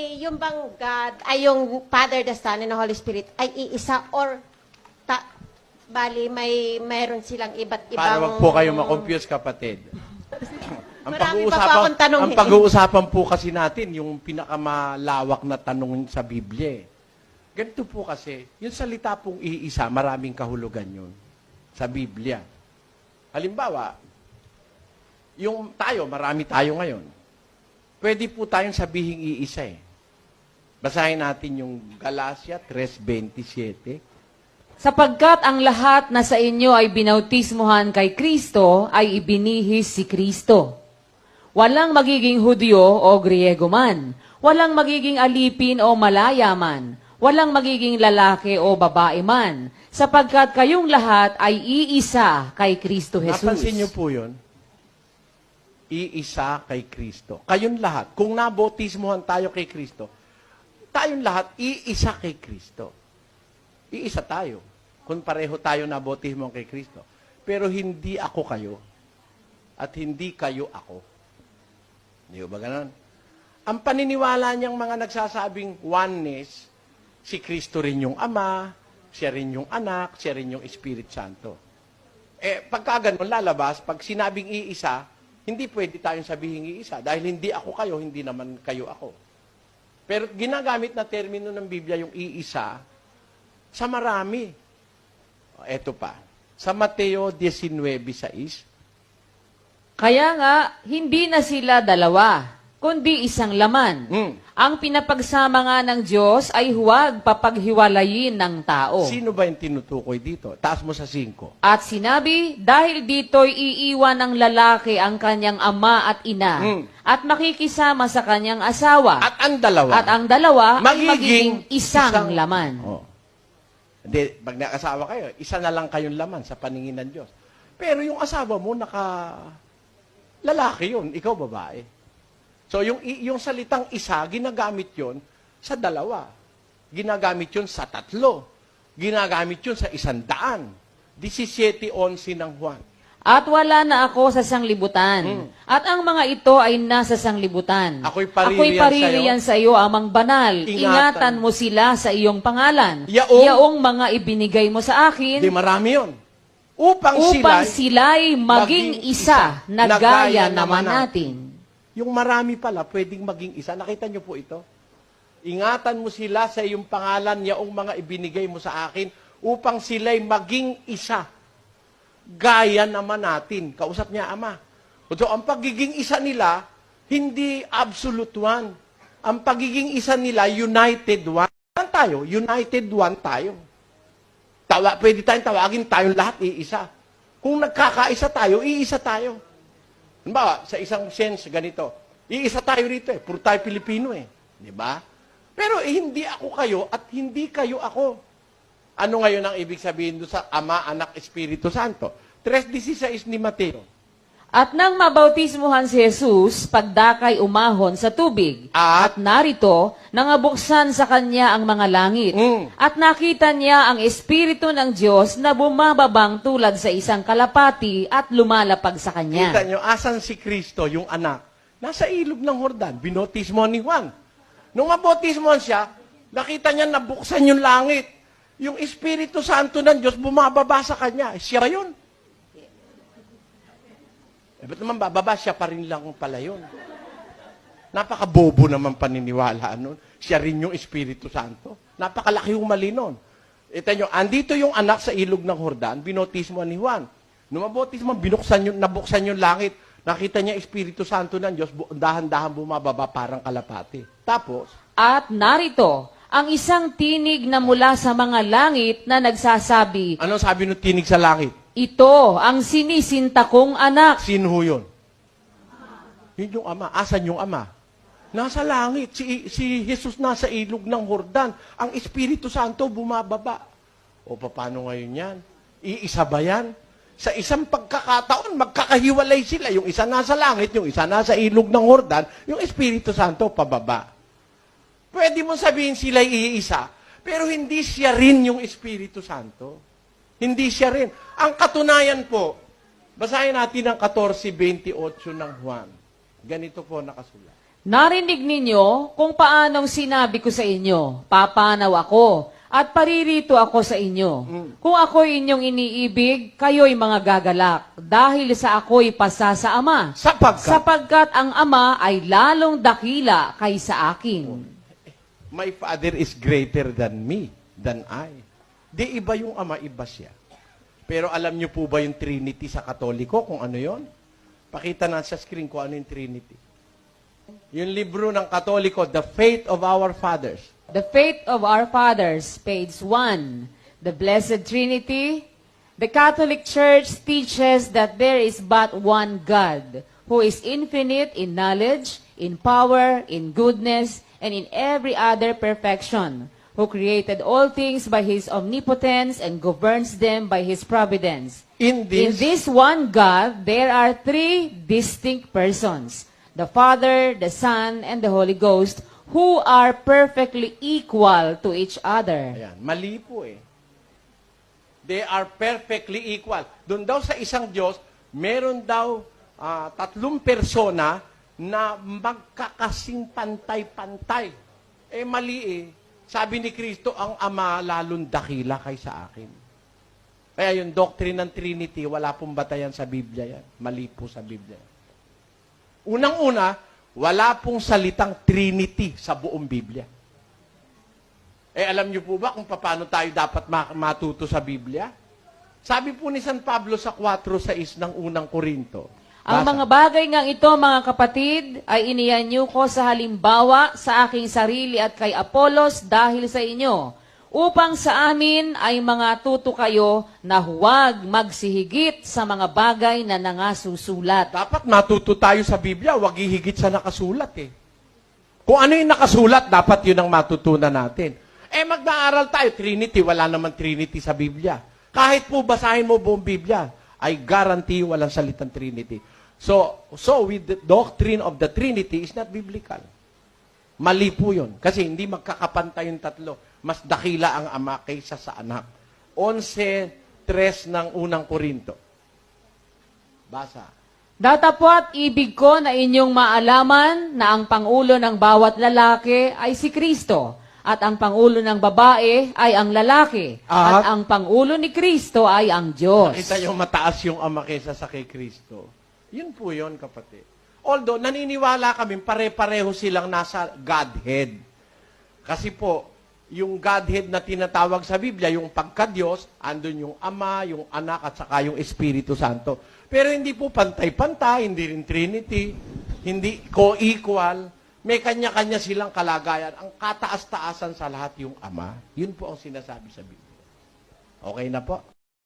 Eh, Yung bang God, ay yung Father, the Son, and the Holy Spirit ay iisa or ta, bali may mayroon silang iba't ibang... Para wag po kayo makonfuse, kapatid. ang Marami pa po pag-uusapan, akong tanong ang eh. pag-uusapan po kasi natin, yung pinakamalawak na tanong sa Biblia. eh. Ganito po kasi, yung salita pong iisa, maraming kahulugan yun sa Biblia. Halimbawa, yung tayo, marami tayo ngayon. Pwede po tayong sabihing iisa eh. Basahin natin yung Galacia 3.27. Sapagkat ang lahat na sa inyo ay binautismuhan kay Kristo, ay ibinihis si Kristo. Walang magiging Hudyo o Griego man. Walang magiging alipin o malaya man. Walang magiging lalaki o babae man. Sapagkat kayong lahat ay iisa kay Kristo Jesus. Napansin niyo po yun? Iisa kay Kristo. Kayong lahat, kung nabotismuhan tayo kay Kristo, tayong lahat, iisa kay Kristo. Iisa tayo. Kung pareho tayo nabotismuhan kay Kristo. Pero hindi ako kayo. At hindi kayo ako. Di ba ganon? Ang paniniwala niyang mga nagsasabing oneness, si Kristo rin yung Ama, siya rin yung anak, siya rin yung Spirit Santo. Eh, pagka ganun, lalabas, pag sinabing iisa, hindi pwede tayong sabihin iisa. Dahil hindi ako kayo, hindi naman kayo ako. Pero ginagamit na termino ng Biblia yung iisa sa marami. O, Eto pa. Sa Mateo 19.6, Kaya nga, hindi na sila dalawa, kundi isang laman. Mm. Ang pinapagsama nga ng Diyos ay huwag papaghiwalayin ng tao. sino ba yung tinutukoy dito? Taas mo sa 5. At sinabi, dahil dito'y iiwan ng lalaki ang kanyang ama at ina, Mm. at makikisama sa kanyang asawa, At ang dalawa, at ang dalawa ay magiging magiging isang, isang- laman. Oh. Hindi, pag nakasawa kayo, isa na lang kayong laman sa paningin ng Diyos. Pero yung asawa mo, naka... Lalaki yun, ikaw babae. So yung, yung salitang isa, ginagamit yun sa dalawa. Ginagamit yun sa tatlo. Ginagamit yun sa isang daan. 17.11 ng Juan. At wala na ako sa sanglibutan. At ang mga ito ay nasa sanglibutan. Ako'y paririyan paririyan sa iyo, amang banal. Ingatan. Ingatan mo sila sa iyong pangalan. Yaong- Yaong mga ibinigay mo sa akin. Hindi, marami yun. Upang, upang sila, sila'y maging isa, na gaya naman natin. Yung marami pala, pwedeng maging isa. Nakita niyo po ito? Ingatan mo sila sa iyong pangalan, yaong mga ibinigay mo sa akin, upang sila'y maging isa. Gaya naman natin. Kausap niya, Ama. So, ang pagiging isa nila, hindi absolute one. Ang pagiging isa nila, united one. Ano tayo? United one tayo. Tawa, pwede tayong tawagin tayong lahat iisa. Kung nagkakaisa tayo, iisa tayo. Halimbawa, sa isang sense, ganito. Iisa tayo rito eh. Puro tayo Pilipino eh. Di ba? Pero eh, hindi ako kayo at hindi kayo ako. Ano ngayon ang ibig sabihin doon sa Ama, Anak, Espiritu Santo? 3.16 ni Mateo. At nang mabautismuhan si Jesus, pagdakay umahon sa tubig. At- narito, nangabuksan sa kanya ang mga langit. Mm. At nakita niya ang Espiritu ng Diyos na bumababang tulad sa isang kalapati at lumalapag sa Kita kanya. nyo, asan si Kristo, yung anak? Nasa ilog ng Hordan. Binotismo ni Juan. Nung mabotismohan siya, nakita niya nabuksan yung langit. Yung Espiritu Santo ng Diyos bumababa sa kanya. Siya yun. Eh, ba't naman bababa? Siya pa rin lang pala yun. Napakabobo naman paniniwala nun. Siya rin yung Espiritu Santo. Napakalaki yung mali nun. Ito nyo, andito yung anak sa ilog ng Hordan, binotismo ni Juan. Nung mabotismo, binuksan yung, nabuksan yung langit. Nakita niya Espiritu Santo ng Diyos, dahan-dahan bumababa parang kalapati. Tapos, At narito, ang isang tinig na mula sa mga langit na nagsasabi, anong sabi ng tinig sa langit? Ito ang sinisinta kong anak. Sino yun? Yun yung ama. Asan yung ama? Nasa langit. Si, si Jesus nasa ilog ng Hordan. Ang Espiritu Santo bumababa. O paano ngayon yan? Iisa ba yan? Sa isang pagkakataon, magkakahiwalay sila. Yung isa nasa langit, yung isa nasa ilog ng Hordan, yung Espiritu Santo pababa. Pwede mo sabihin sila iisa, pero hindi siya rin yung Espiritu Santo. Hindi siya rin. Ang katunayan po, basahin natin ang 14.28 ng Juan. Ganito po nakasulat. Narinig ninyo kung paanong sinabi ko sa inyo, papanaw ako, at paririto ako sa inyo. Kung ako'y inyong iniibig, kayo'y mga gagalak, dahil sa ako'y pasa sa Ama. Sapagkat, Sapagkat ang Ama ay lalong dakila kaysa akin. my Father is greater than me, than I. Di iba yung Ama, iba siya. Pero alam niyo po ba yung Trinity sa Katoliko, kung ano yon? Pakita na sa screen kung ano yung Trinity. Yung libro ng Katoliko, The Faith of Our Fathers. The Faith of Our Fathers, page 1. The Blessed Trinity. The Catholic Church teaches that there is but one God, who is infinite in knowledge, in power, in goodness, and in every other perfection, who created all things by his omnipotence and governs them by his providence. In In this, this one God, there are three distinct persons the Father, the Son, and the Holy Ghost, who are perfectly equal to each other. Ayan, mali po eh. They are perfectly equal. Doon daw sa isang Diyos, meron daw ah, tatlong persona na magkakasing pantay-pantay. Eh mali eh. Sabi ni Kristo, ang Ama lalong dakila kaysa akin. Kaya yung doctrine ng Trinity, wala pong batayan sa Biblia yan. Mali po sa Biblia. Unang-una, wala pong salitang Trinity sa buong Biblia. Eh, alam niyo po ba kung paano tayo dapat ma- matuto sa Biblia? Sabi po ni San Pablo sa 4.6 ng unang Korinto. Ang Basa. mga bagay ngang ito, mga kapatid, ay iniyanyo ko sa halimbawa sa aking sarili at kay Apolos dahil sa inyo, upang sa amin ay mga tuto kayo na huwag magsihigit sa mga bagay na nangasusulat. Dapat matuto tayo sa Biblia, wag ihigit sa nakasulat eh. Kung ano yung nakasulat, dapat yun ang matutunan natin. Eh, mag-aaral tayo, Trinity, wala naman Trinity sa Biblia. Kahit po basahin mo buong Biblia, I guarantee walang salitang Trinity. So, so with the doctrine of the Trinity is not biblical. Mali po yun. Kasi hindi magkakapantay yung tatlo. Mas dakila ang ama kaysa sa anak. 11.3 ng unang Korinto. Basa. Datapwat ibig ko na inyong maalaman na ang pangulo ng bawat lalaki ay si Kristo, at ang pangulo ng babae ay ang lalaki, At- at ang pangulo ni Kristo ay ang Diyos. Nakita yung mataas yung ama kaysa sa kay Kristo. Yun po yun, kapatid. Although, naniniwala kami, pare-pareho silang nasa Godhead. Kasi po, yung Godhead na tinatawag sa Biblia, yung pagka-Diyos, andun yung Ama, yung Anak, at saka yung Espiritu Santo. Pero hindi po pantay-pantay, hindi rin Trinity, hindi co-equal. May kanya-kanya silang kalagayan. Ang kataas-taasan sa lahat yung Ama. Yun po ang sinasabi sa Biblia. Okay na po?